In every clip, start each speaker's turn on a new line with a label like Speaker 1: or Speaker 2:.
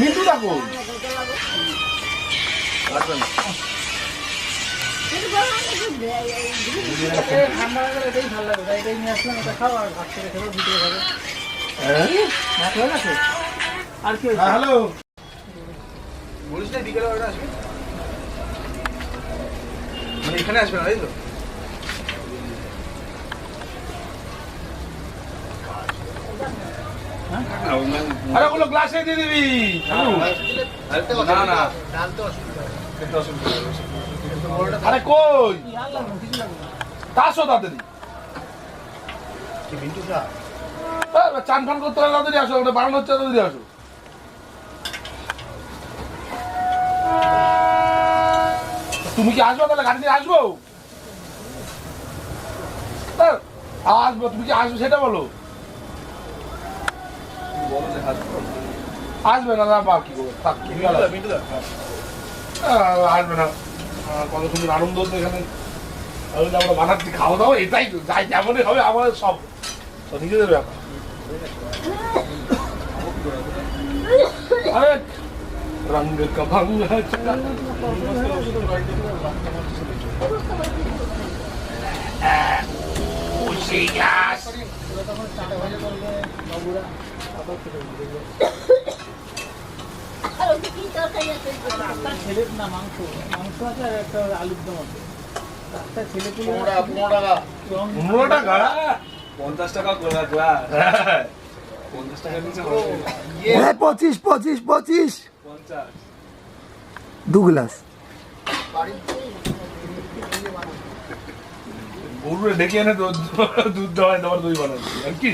Speaker 1: মিন্টু ডাকো
Speaker 2: ঠান্ডা লাগালে এটাই ভালো লাগে এটাই নিয়ে আসলাম এটা খাও আর ভাত করে খেলো ভিতরে খাবে
Speaker 1: হ্যাঁ
Speaker 2: ভাত আর কি হয়েছে?
Speaker 1: হ্যাঁ, হ্যালো।
Speaker 3: বলিস না বিকেলে ওটা আসবে। মানে এখানে আসবে না তাই তো?
Speaker 1: আরে ওগুলো গ্লাসে দিয়ে দিবি।
Speaker 3: না না।
Speaker 1: আরে কই। তাসো তাড়াতাড়ি চান ফান করতে হলে তাড়াতাড়ি আসো ওটা বানানো হচ্ছে আসো। তুমি কি আসবে তাহলে গাড়ি দিয়ে আসব? এ, আসব। তুমি কি আসবে সেটা বলো। আসবে না বা কি করবে? থাক, আসবে না। কত সুন্দর আনন্দ হতো এখানে? আমরা বানাচ্ছি খাওয়া দাওয়া এটাই তো যাই যেমনই হবে আমাদের সব। তো নিজেদের ব্যাপার। আরে রঙ কভাঙ্গা খুশি গাছ
Speaker 2: ছেলের না মাংস মাংস আছে আর একটা আলুর দম আছে একটা ছেলে
Speaker 1: পনেরো টাকা
Speaker 3: পঞ্চাশ টাকা। পঞ্চাশ টাকা
Speaker 4: পঁচিশ পঁচিশ। পঁচিশ দু গ্লাস
Speaker 1: গরুরে ডেকে এনে দুধ দুধ দেওয়ায় তোমার দই বানাচ্ছি। আর কি?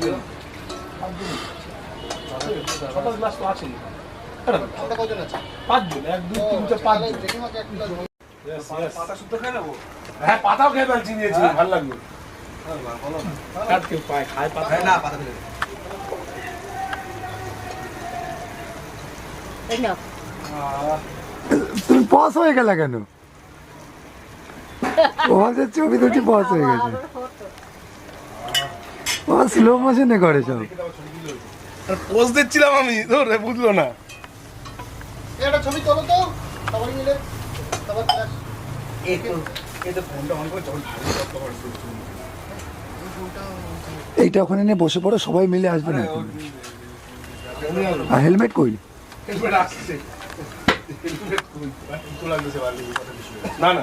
Speaker 3: দিও
Speaker 1: ছটা গ্লাস তো আছেই পাঁচজন এক দুই তিন চার পাঁচজন। হ্যাঁ পাতাও খেয়ে ফেলছি নিয়েছি ভালো লাগল।
Speaker 3: বলো
Speaker 1: পায় খায় পাতা
Speaker 3: না পাতা দিলে
Speaker 4: তুমি পস হয়ে গেলে কেন? তোমাদের ছবি দুটি পস হয়ে গেছে। ও স্লো মোশনে করে সব।
Speaker 1: পোজ দিচ্ছিলাম আমি ধরে বুঝলো না।
Speaker 5: একটা ছবি তোলো তো সবাই মিলে। সবার
Speaker 3: এই তো এই তো ফোনটা অন করে যখন
Speaker 4: এইটা ওখানে নিয়ে বসে পড়ো সবাই মিলে আসবে না আর হেলমেট কই
Speaker 1: না না।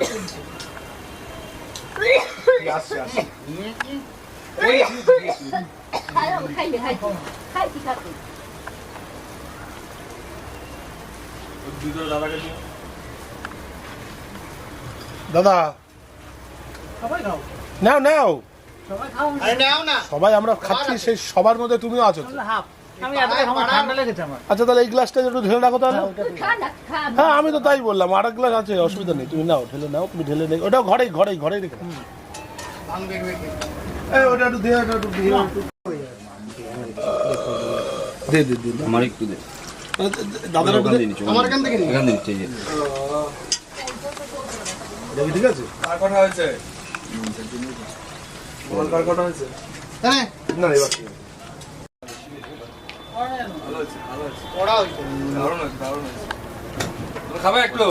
Speaker 1: দাদা নাও নাও।
Speaker 2: সবাই খাও।
Speaker 5: আরে নাও না।
Speaker 1: সবাই আমরা খাচ্ছি সেই সবার মধ্যে তুমিও আছো আচ্ছা তাহলে এই গ্লাসটা একটু ঢেলে রাখো তাহলে। হ্যাঁ আমি তো তাই বললাম আর এক গ্লাস আছে অসুবিধা নেই। তুমি নাও ঢেলে নাও তুমি ঢেলে নেই ওটা ঘরেই ঘরেই ঘরেই রেখে দাও।
Speaker 5: ভাঙবে বেগে
Speaker 1: এই ওটা একটু দিয়ে ওটা একটু দিয়ে দে দে দে
Speaker 6: আমার একটু দে।
Speaker 1: দাদার
Speaker 6: ওখান
Speaker 1: দে।
Speaker 6: দিয়ে
Speaker 5: আমার এখান থেকে নিই
Speaker 6: এখান দিয়ে নিচ্ছি
Speaker 1: দেখি ঠিক আছে?
Speaker 3: কার কথা হয়েছে? খাবে একটু?